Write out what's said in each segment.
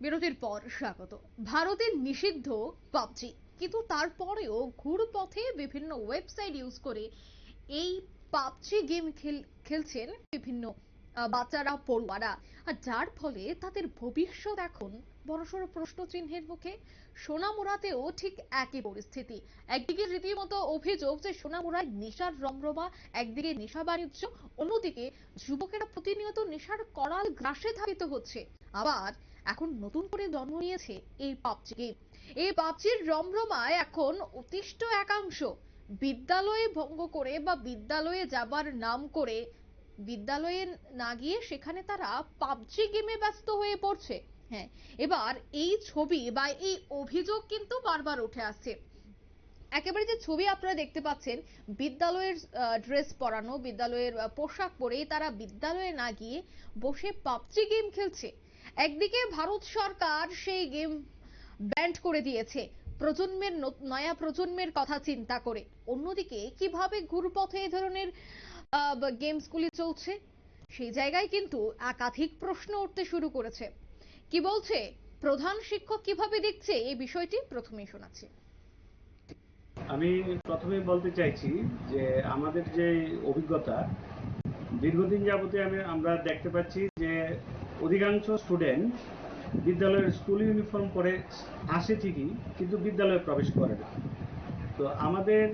বিরতির পর স্বাগত। ভারতের নিষিদ্ধ পাবজি। কিন্তু তারপরেও ঘুরপথে বিভিন্ন ওয়েবসাইট ইউজ করে এই পাবজি গেম খেলছেন বিভিন্ন বাচ্চারা, পড়ুয়ারা। আর যার ফলে তাদের ভবিষ্যৎ এখন বড়সড় প্রশ্ন চিহ্নের মুখে সোনামুড়াতেও ঠিক একই পরিস্থিতি। একদিকে রীতিমতো অভিযোগ যে সোনামুড়ায় নেশার রমরমা, একদিকে নেশা বাণিজ্য, অন্যদিকে যুবকেরা প্রতিনিয়ত নেশার করাল গ্রাসে ধাবিত হচ্ছে। আবার এখন নতুন করে জন্ম নিয়েছে এই পাবজি গেম এই পাবজির রমরমায় এখন অতিষ্ঠ একাংশ। বিদ্যালয়ে ভঙ্গ করে বা বিদ্যালয়ে যাবার নাম করে বিদ্যালয়ে না গিয়ে সেখানে তারা পাবজি গেমে ব্যস্ত হয়ে পড়ছে। হ্যাঁ এবার এই ছবি বা এই অভিযোগ কিন্তু বারবার উঠে আসছে। একেবারে যে ছবি আপনারা দেখতে পাচ্ছেন, বিদ্যালয়ের ড্রেস পরানো, বিদ্যালয়ের পোশাক পরেই তারা বিদ্যালয়ে না গিয়ে বসে পাবজি গেম খেলছে। একদিকে ভারত সরকার সেই গেম ব্যান্ড করে দিয়েছে, প্রজন্মের নয়া প্রজন্মের কথা চিন্তা করে। অন্যদিকে কীভাবে ঘুরপথে এই ধরনের গেমসগুলি চলছে, সেই জায়গায় কিন্তু একাধিক প্রশ্ন উঠতে শুরু করেছে। কি বলছে? প্রধান শিক্ষক কীভাবে দেখছে? এই বিষয়টি প্রথমেই শোনাচ্ছি। আমি প্রথমেই বলতে চাইছি যে আমাদের যে অভিজ্ঞতা, দীর্ঘদিন যাবতে আমি, আমরা দেখতে পাচ্ছি যে অধিকাংশ স্টুডেন্ট বিদ্যালয়ের স্কুল ইউনিফর্ম পরে আসে ঠিকই, কিন্তু বিদ্যালয়ে প্রবেশ করে না। তো আমাদের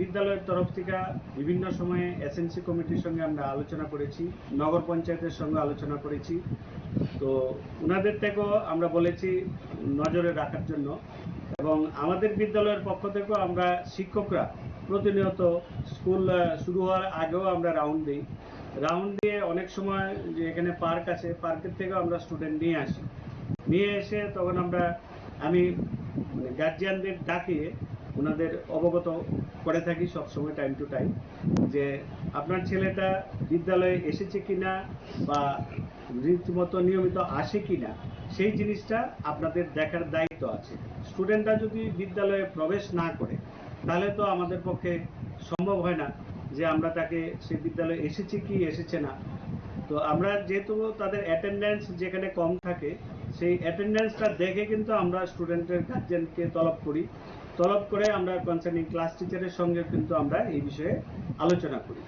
বিদ্যালয়ের তরফ থেকে বিভিন্ন সময়ে এসএনসি কমিটির সঙ্গে আমরা আলোচনা করেছি, নগর পঞ্চায়েতের সঙ্গে আলোচনা করেছি। তো ওনাদের থেকেও আমরা বলেছি নজরে রাখার জন্য। এবং আমাদের বিদ্যালয়ের পক্ষ থেকেও আমরা শিক্ষকরা প্রতিনিয়ত স্কুল শুরু হওয়ার আগেও আমরা রাউন্ড দিই। রাউন্ড দিয়ে অনেক সময় যে এখানে পার্ক আছে পার্কের থেকেও আমরা স্টুডেন্ট নিয়ে আসি। নিয়ে এসে তখন আমরা, আমি মানে গার্জিয়ানদের ডাকিয়ে ওনাদের অবগত করে থাকি সবসময় টাইম টু টাইম যে আপনার ছেলেটা বিদ্যালয়ে এসেছে কিনা বা রীতিমতো নিয়মিত আসে কিনা, সেই জিনিসটা আপনাদের দেখার দায়িত্ব আছে। স্টুডেন্টরা যদি বিদ্যালয়ে প্রবেশ না করে, তাহলে তো আমাদের পক্ষে সম্ভব হয় না যে আমরা তাকে সে বিদ্যালয়ে এসেছে কি এসেছে না। তো আমরা যেহেতু তাদের অ্যাটেন্ডেন্স যেখানে কম থাকে, সেই অ্যাটেন্ডেন্সটা দেখে কিন্তু আমরা স্টুডেন্টের গার্জেনকে তলব করি। তলব করে আমরা কনসার্নিং ক্লাস টিচারের সঙ্গে কিন্তু আমরা এই বিষয়ে আলোচনা করি।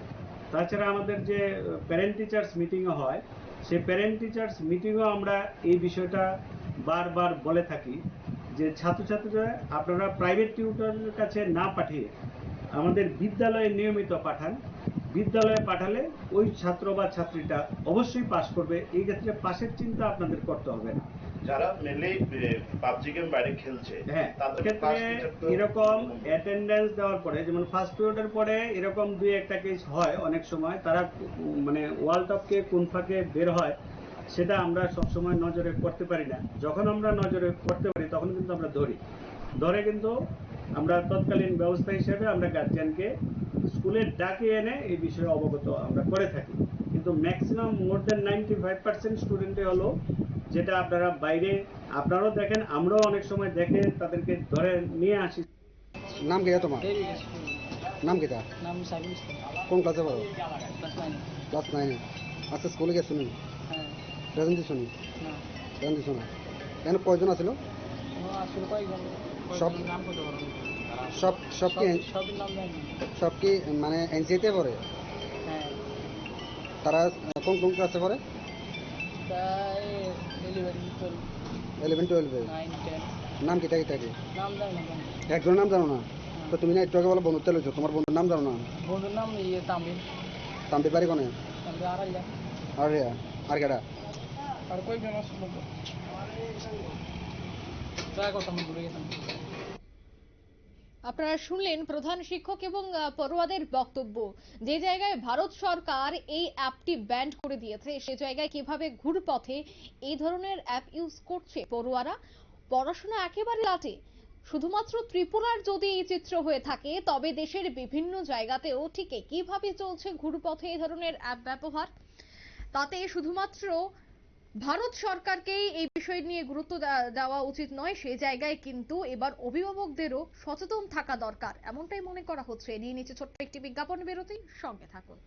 তাছাড়া আমাদের যে প্যারেন্ট টিচার্স মিটিংও হয় সেই প্যারেন্ট টিচার্স মিটিংও আমরা এই বিষয়টা বারবার বলে থাকি যে ছাত্রছাত্রীরা, আপনারা প্রাইভেট টিউটরের কাছে না পাঠিয়ে আমাদের বিদ্যালয়ে নিয়মিত পাঠান। বিদ্যালয়ে পাঠালে ওই ছাত্র বা ছাত্রীটা অবশ্যই পাশ করবে। এই ক্ষেত্রে পাশের চিন্তা আপনাদের করতে হবে না। যারা মেনলি পাবজি গেম বাইরে খেলছে হ্যাঁ এরকম অ্যাটেন্ডেন্স দেওয়ার পরে যেমন ফার্স্ট পিরিয়ডের পরে এরকম দুই একটা কেস হয় অনেক সময় তারা মানে ওয়ার্ল্ড কাপকে কোন ফাঁকে বের হয় সেটা আমরা সবসময় নজরে করতে পারি না। যখন আমরা নজরে করতে পারি তখন কিন্তু আমরা ধরি। ধরে কিন্তু আমরা তৎকালীন ব্যবস্থা হিসেবে আমরা গার্জিয়ানকে স্কুলে ডাকে এনে এই বিষয়ে অবগত আমরা করে থাকি। কিন্তু maximum more than ninety five percent স্টুডেন্টে হলো যেটা আপনারা বাইরে আপনারাও দেখেন আমরাও অনেক সময় দেখে তাদেরকে ধরে নিয়ে আসি। নাম কি তোমার? নাম কি নাম কোন ক্লাসে পড়ো? ক্লাস নাইনে। আজকে স্কুলে গেছিলেন হ্যাঁ। প্রেজেন্টেশন না। প্রেজেন্টেশন কেন কয়জন আছিল? ও আসলে কয়েকজন সব-। সব সব কি সব কি মানে এনসিতে পড়ে? হ্যাঁ। তারা কোন কোন ক্লাসে পড়ে? তাই ইলেভেন টুয়েলভ ইলেভেন টুয়েলভে নাইন টেন নাম কিটা কিটা কি নাম জানি না একজনের নাম জানো না? তো তুমি না একটু আগে বলো বন্ধুত্ব লইছো তোমার বন্ধুর নাম জানো না? বন্ধুর নাম ইয়ে তামিল। তান্তি পারি কোনে? তামিল আর আর কেডা? আর কয়েকজন আসলো ট্রাই করতাম ভুলে গেতাম আপনারা শুনলেন প্রধান শিক্ষক এবং পড়ুয়াদের বক্তব্য। যে জায়গায় ভারত সরকার এই অ্যাপটি ব্যান্ড করে দিয়েছে, সে জায়গায় কীভাবে ঘুরপথে এই ধরনের অ্যাপ ইউজ করছে পড়ুয়ারা, পড়াশোনা একেবারে লাটে। শুধুমাত্র ত্রিপুরার যদি এই চিত্র হয়ে থাকে, তবে দেশের বিভিন্ন জায়গাতেও ঠিক কীভাবে চলছে ঘুরপথে এই ধরনের অ্যাপ ব্যবহার। তাতে শুধুমাত্র ভারত সরকারকেই এই বিষয় নিয়ে গুরুত্ব দেওয়া উচিত নয়, সে জায়গায় কিন্তু এবার অভিভাবকদেরও সচেতন থাকা দরকার। এমনটাই মনে করা হচ্ছে। এ নিয়ে নিচে ছোট্ট একটি বিজ্ঞাপন বেরোতেই সঙ্গে থাকুন।